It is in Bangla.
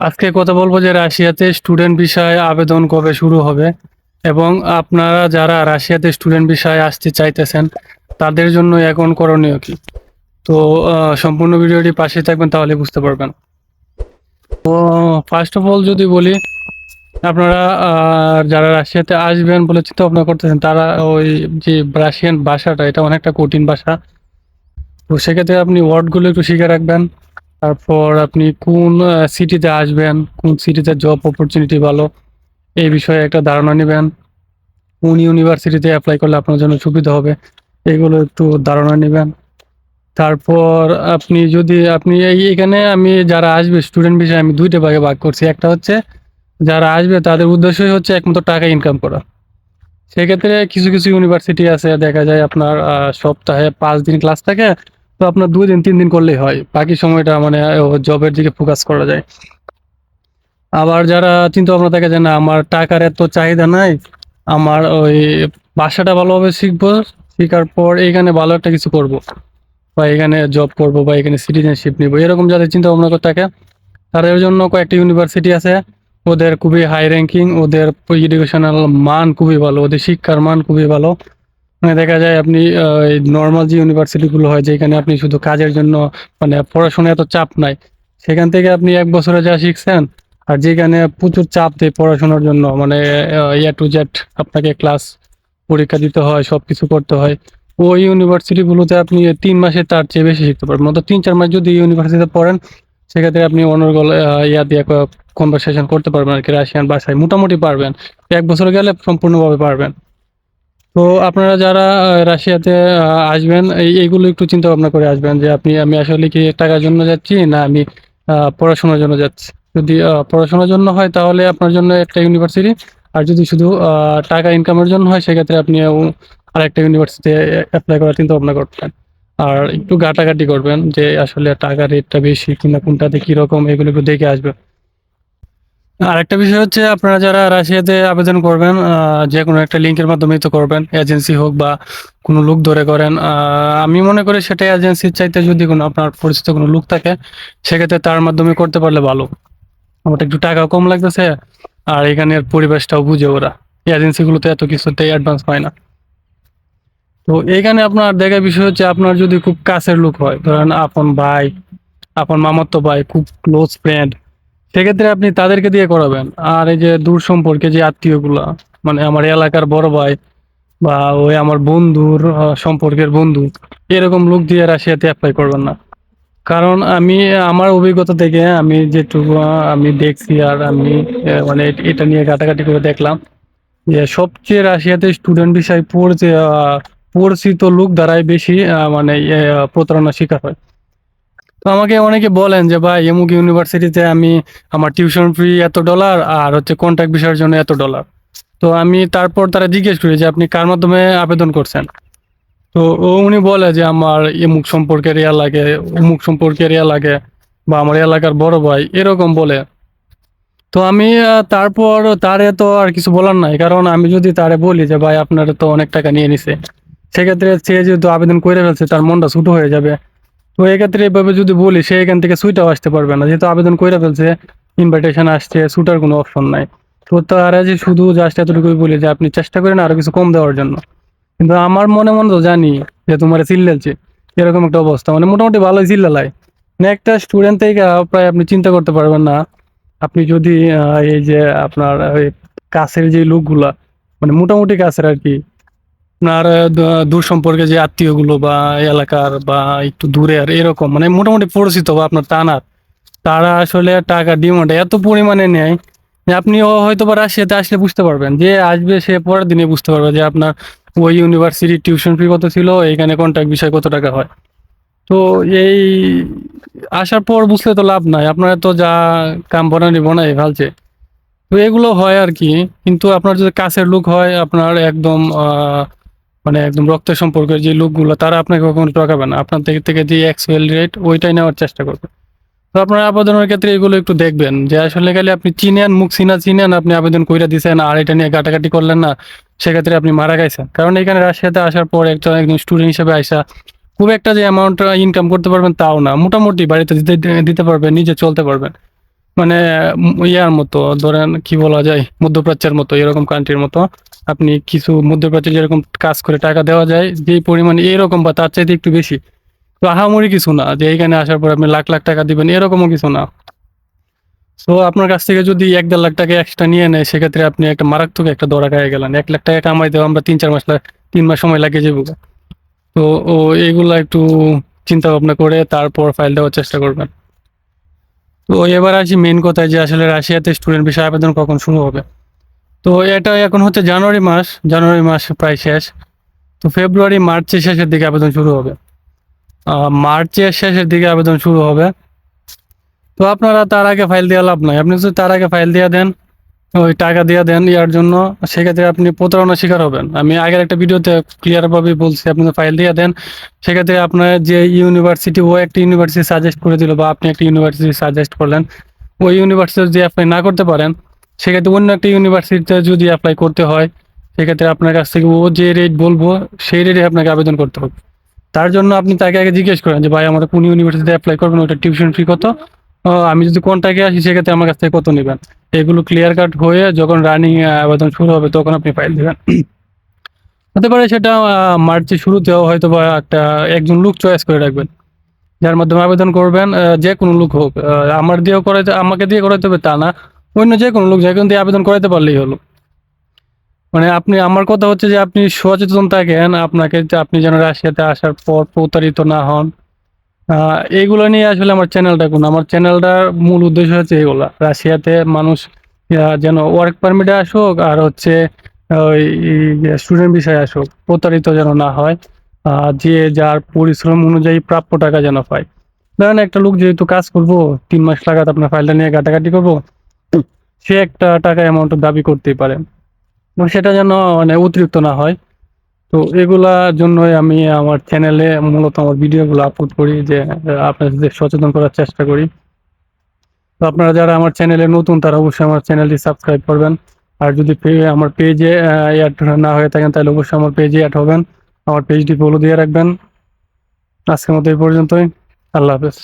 আজকে কথা বলব যে রাশিয়াতে স্টুডেন্ট বিষয়ে আবেদন কবে শুরু হবে এবং আপনারা যারা রাশিয়াতে স্টুডেন্ট বিষয়ে আসতে চাইতেছেন, তাদের জন্য এখন করণীয় কি? তো সম্পূর্ণ ভিডিওটি পাশে থাকবেন তাহলে বুঝতে পারবেন। তো ফার্স্ট অফ অল যদি বলি, আপনারা যারা রাশিয়াতে আসবেন বলে চিন্তা ভাবনা করতেছেন, তারা ওই যে রাশিয়ান ভাষাটা, এটা অনেকটা কঠিন ভাষা। তো সেক্ষেত্রে আপনি ওয়ার্ডগুলো একটু শিখে রাখবেন। তারপর আপনি কোন সিটিতে আসবেন, কোন সিটিতে জব অপরচুনিটি ভালো, এই বিষয়ে একটা ধারণা নেবেন। কোন ইউনিভার্সিটিতে অ্যাপ্লাই করলে আপনার জন্য সুবিধা হবে, এগুলো একটু ধারণা নেবেন। তারপর আপনি যদি, আপনি এই, এখানে আমি যারা আসবে স্টুডেন্ট বিষয়ে আমি দুইটা ভাগে ভাগ করছি। একটা হচ্ছে, যারা আসবে তাদের উদ্দেশ্যই হচ্ছে একমাত্র টাকা ইনকাম করা। সেক্ষেত্রে কিছু কিছু ইউনিভার্সিটি আছে, দেখা যায় আপনার সপ্তাহে পাঁচ দিন ক্লাস থাকে তো আপনার দুই দিন, তিন দিন করলেই হয়। বাকি সময়টা মানে জবের দিকে ফোকাস করা যায়। আবার যারা চিন্তা ভাবনা থাকে যে না, আমার টাকার এত চাহিদা নাই, আমার ওই ভাষাটা ভালোভাবে শিখব, শেখার পর এখানে ভালো একটা কিছু করব, বা এখানে জব করব, বা এখানে সিটিজেনশিপ নিব, এরকম যাদের চিন্তা ভাবনা করে থাকে, তাদের জন্য কয়েকটি ইউনিভার্সিটি আছে। ওদের খুবই হাই র্যাঙ্কিং ওদের এডুকেশনাল মান খুবই ভালো, ওদের শিক্ষার মান খুবই ভালো। মানে দেখা যায় আপনি নর্মাল যে ইউনিভার্সিটিগুলো হয়, যেখানে আপনি শুধু কাজের জন্য মানে পড়াশোনা এত চাপ নাই, সেখান থেকে আপনি এক বছরে যা শিখছেন, আর যেখানে প্রচুর চাপ দেয় পড়াশোনার জন্য মানে ইয়া টু জেড আপনাকে ক্লাস পরীক্ষা দিতে হয় সব কিছু করতে হয়, ওই ইউনিভার্সিটিগুলোতে আপনি তিন মাসে তার চেয়ে বেশি শিখতে পারবেন। মতো তিন চার মাস যদি ইউনিভার্সিটিতে পড়েন, সেক্ষেত্রে আপনি অনর্গল ইয়া দিয়ে কনভারসেশন করতে পারবেন আর কি, রাশিয়ান ভাষায় মোটামুটি পারবেন। এক বছর গেলে সম্পূর্ণভাবে পারবেন। তো আপনারা যারা রাশিয়াতে আসবেন এই এইগুলো একটু চিন্তা ভাবনা করে আসবেন যে আপনি আমি আসলে কি টাকার জন্য যাচ্ছি না আমি পড়াশোনার জন্য যাচ্ছি। যদি পড়াশোনার জন্য হয় তাহলে আপনার জন্য একটা ইউনিভার্সিটি আর যদি শুধু টাকা ইনকামের জন্য হয় সেক্ষেত্রে আপনি আহ, আরেকটা ইউনিভার্সিটিতে অ্যাপ্লাই করার চিন্তা ভাবনা করবেন। আর একটু ঘাটাঘাটি করবেন যে আসলে টাকার রেটটা বেশি কিনা কোনটাতে কীরকম এগুলো একটু দেখে আসবেন। আরেকটা বিষয় হচ্ছে আপনারা যারা রাশিয়াতে আবেদন করবেন যে কোনো একটা লিঙ্কের মাধ্যমে তো করবেন এজেন্সি হোক বা কোনো লোক ধরে করেন আমি মনে করি সেটা এজেন্সির চাইতে যদি কোনো আপনার পরিচিত কোনো লোক থাকে, সেক্ষেত্রে তার মাধ্যমে করতে পারলে ভালো। আমার একটু টাকা কম লাগতেছে, আর এখানের পরিবেশটাও বুঝে ওরা। এজেন্সিগুলোতে এত কিছুতে অ্যাডভান্স পায় না। তো এইখানে আপনার দেখার বিষয় হচ্ছে, আপনার যদি খুব কাছের লোক হয়, ধরেন আপন ভাই, আপন মামাতো ভাই, খুব ক্লোজ ফ্রেন্ড সেক্ষেত্রে আপনি তাদেরকে দিয়ে করাবেন। আর এই যে দূর সম্পর্কে যে আত্মীয়গুলা মানে আমার এলাকার বড় ভাই বা ওই আমার বন্ধুর সম্পর্কের বন্ধু এরকম লোক দিয়ে রাশিয়াতে অ্যাপ্লাই করবেন না। কারণ আমি আমার অভিজ্ঞতা থেকে আমি যেটুকু আমি দেখছি আর আমি মানে এটা নিয়ে ঘাটাঘাটি করে দেখলাম যে সবচেয়ে রাশিয়াতে স্টুডেন্ট বিষয় পড়ছে পরিচিত লোক দ্বারাই বেশি মানে আহ, প্রতারণার শিকার হয়। তো আমাকে অনেকে বলেন যে, ভাই, এমুক ইউনিভার্সিটিতে আমি আমার টিউশন ফি এত ডলার আর হচ্ছে কন্ট্যাক্ট বিষয়ের জন্য এত ডলার। তো আমি তারপর তারা জিজ্ঞেস করি যে, আপনি কার মাধ্যমে আবেদন করছেন? তো ও, উনি বলে যে, আমার এমুক সম্পর্কের ইয়া লাগে, অমুক সম্পর্কের ইয়া লাগে বা আমার এলাকার বড় ভাই, এরকম বলে। তো আমি তারপর তারে তো আর কিছু বলার নাই। কারণ আমি যদি তারে বলি যে, ভাই, আপনার তো অনেক টাকা নিয়ে নিছে, সেক্ষেত্রে সে যেহেতু আবেদন করে ফেলছে, তার মনটা ছুটো হয়ে যাবে। তো এক্ষেত্রে এভাবে যদি বলি, সে এখান থেকে সুইটাও আসতে পারবে না। যেহেতু আবেদন করে ফেলছে ইনভাইটেশন আসছে সুটার কোনো অপশন নাই। তো তারা যে শুধু জাস্ট এতটুকুই বলি যে আপনি চেষ্টা করেন আরও কিছু কম দেওয়ার জন্য। কিন্তু আমার মনে মনে তো জানি যে তোমার চিল্লাচ্ছে এরকম একটা অবস্থা। মানে মোটামুটি ভালোই চিল্লালাই মানে একটা স্টুডেন্ট থেকে প্রায় আপনি চিন্তা করতে পারবেন না। আপনি যদি এই যে আপনার কাছের যে লোকগুলা মানে মোটামুটি কাছের আর কি আপনার দূর সম্পর্কে যে আত্মীয়গুলো বা এলাকার বা একটু দূরে আর এরকম মানে মোটামুটি পরিচিত বা আপনার টানার, তারা আসলে টাকা, ডিমান্ড এত পরিমাণে নেয় যে আপনি হয়তো বা রাশিয়াতে আসলে বুঝতে পারবেন যে আসবে সে পরের দিনে বুঝতে পারবে যে আপনার ওই ইউনিভার্সিটির টিউশন ফি কত ছিল, এখানে কন্ট্যাক্ট বিষয় কত টাকা হয়। তো এই আসার পর বুঝলে তো লাভ নাই, আপনারা তো যা কাম বানানি বানাই ফেলছে তো এগুলো হয় আর কি, কিন্তু আপনার যদি কাছের লোক হয়, আপনার একদম মানে একদম রক্তের সম্পর্কের যে লোকগুলো তারা আপনাকে কখনো ঠকাবে না। আপনার থেকে থেকে যে অ্যাকচুয়াল রেট ওইটাই নেওয়ার চেষ্টা করবে। তো আপনার আবেদনের ক্ষেত্রে এগুলো একটু দেখবেন যে আসলে গেলে আপনি চিনেন, মুখ চিনা চিনেন, আপনি আবেদন কইরা দিছেন, আর এটা নিয়ে গাটাগাটি করলেন না, সেক্ষেত্রে আপনি মারা গেছেন। কারণ এখানে রাশিয়াতে আসার পর একটা একজন স্টুডেন্ট হিসেবে আসা খুব একটা যে অ্যামাউন্ট ইনকাম করতে পারবেন তাও না। মোটামুটি বাড়িতে দিতে দিতে পারবেন, নিজে চলতে পারবেন। মানে ইয়ার মতো, ধরেন কি বলা যায়, মধ্যপ্রাচ্যের মতো, এরকম কান্ট্রির মতো, আপনি কিছু মধ্যপ্রাচ্যে যেরকম কাজ করে টাকা দেওয়া যায় যে পরিমাণ এরকম বা তার চাইতে একটু বেশি। তো আহামরি কিছু না, যে এইখানে আসার পর আপনি লাখ লাখ টাকা দিবেন, এরকমও কিছু না। তো আপনার কাছ থেকে যদি এক দেড় লাখ টাকা এক্সট্রা নিয়ে নেয়, সেক্ষেত্রে আপনি একটা মারাত্মক একটা দরা গায়ে গেলেন। এক লাখ টাকা কামাই দেওয়া আমরা তিন চার মাস তিন মাস সময় লাগিয়ে যাব। তো ও, এগুলা একটু চিন্তা ভাবনা করে তারপর ফাইল দেওয়ার চেষ্টা করবেন। তো এবার আসি মেন কথায় যে আসলে রাশিয়াতে স্টুডেন্ট বিষয় আবেদন কখন শুরু হবে। তো এটা এখন হচ্ছে জানুয়ারি মাস জানুয়ারি মাস প্রায় শেষ। তো ফেব্রুয়ারি মার্চের শেষের দিকে আবেদন শুরু হবে। মার্চের শেষের দিকে আবেদন শুরু হবে। তো আপনারা তার আগে ফাইল দেওয়া লাভ নয় আপনি যদি তার আগে ফাইল দিয়ে দেন ওই টাকা দিয়ে দেন ইয়ার জন্য, সেক্ষেত্রে আপনি প্রতারণার শিকার হবেন। আমি আগের একটা ভিডিওতে ক্লিয়ার ভাবে বলছি, আপনি ফাইল দিয়ে দেন, সেক্ষেত্রে আপনার যে ইউনিভার্সিটি ও একটা ইউনিভার্সিটি সাজেস্ট করে দিল বা আপনি একটা ইউনিভার্সিটি সাজেস্ট করলেন, ওই ইউনিভার্সিটি যদি অ্যাপ্লাই না করতে পারেন, সেক্ষেত্রে অন্য একটা ইউনিভার্সিটিতে যদি অ্যাপ্লাই করতে হয়, সেক্ষেত্রে আপনার কাছ থেকে ও যে রেট বলব, সেই রেটে আপনাকে আবেদন করতে হবে। তার জন্য আপনি তাকে আগে জিজ্ঞেস করেন যে, ভাই আমরা কোন ইউনিভার্সিটিতে অ্যাপ্লাই করবেন? ওটা টিউশন ফি কত? আমি যদি কোনটাকে আসি, সেক্ষেত্রে আমার কাছ থেকে কত নেবেন? এগুলো ক্লিয়ার কাট হয়ে যখন রানিং আবেদন শুরু হবে, তখন আপনি ফাইল দেবেন। হতে পারে সেটা মার্চে শুরুতেও হয়তো বা একটা, একজন লুক চয়েস করে রাখবেন। যার মাধ্যমে আবেদন করবেন যে কোনো লোক হোক। আমার দিয়েও করাইতে, আমাকে দিয়ে করাইতে হবে তা না। অন্য যে কোনো লোক, যে দিয়ে আবেদন করাইতে পারলেই হলো। মানে আপনি, আমার কথা হচ্ছে যে আপনি সচেতন থাকেন, আপনাকে, আপনি যেন রাশিয়াতে আসার পর প্রতারিত না হন। এইগুলো নিয়ে আসলে আমার চ্যানেলটা কোন, আমার চ্যানেলটার মূল উদ্দেশ্য হচ্ছে এগুলা রাশিয়াতে মানুষ যেন ওয়ার্ক পারমিটে আসুক আর হচ্ছে ওই স্টুডেন্ট বিষয়ে আসুক, প্রতারিত যেন না হয় যে যার পরিশ্রম অনুযায়ী প্রাপ্য টাকা যেন পায়। ধরেন একটা লোক যেহেতু কাজ করব, তিন মাস লাগাত আপনার ফাইলটা নিয়ে ঘাটাঘাটি করব, সে একটা টাকা অ্যামাউন্ট দাবি করতেই পারে। সেটা যেন মানে অতিরিক্ত না হয়। তো এগুলার জন্যই আমি আমার চ্যানেলে মূলত আমার ভিডিওগুলো আপলোড করি যে আপনাদের সচেতন করার চেষ্টা করি। তো আপনারা যারা আমার চ্যানেলে নতুন, তারা অবশ্যই আমার চ্যানেলটি সাবস্ক্রাইব করবেন। আর যদি আমার পেজে অ্যাড না হয়ে থাকেন, তাহলে অবশ্যই আমার পেজে অ্যাড হবেন। আমার পেজটি ফলো দিয়ে রাখবেন। আজকের মতো এই পর্যন্তই। আল্লাহ হাফেজ।